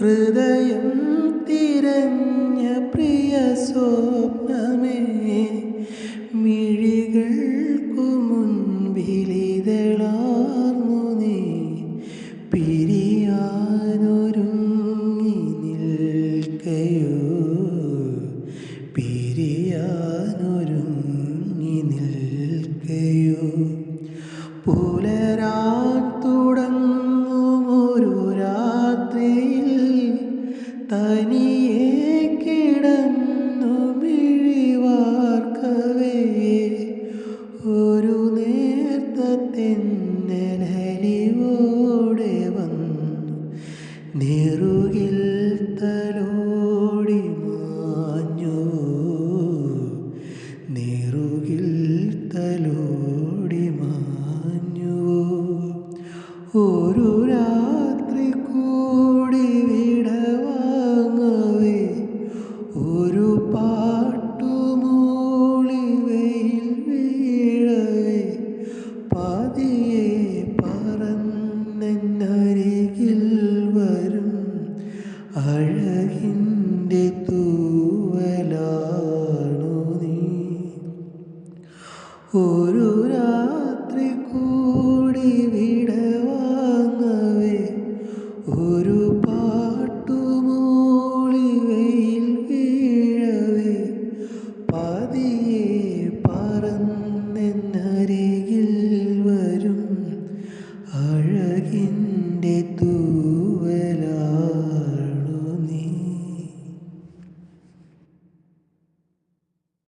ഹൃദയം തിരഞ്ഞ പ്രിയ സ്വപ്നമേ. നെറുകിൽ തലോടി മാഞ്ഞു. നെറുകിൽ തലോടി മാഞ്ഞു. ഒരു രാത്രി হুরুরা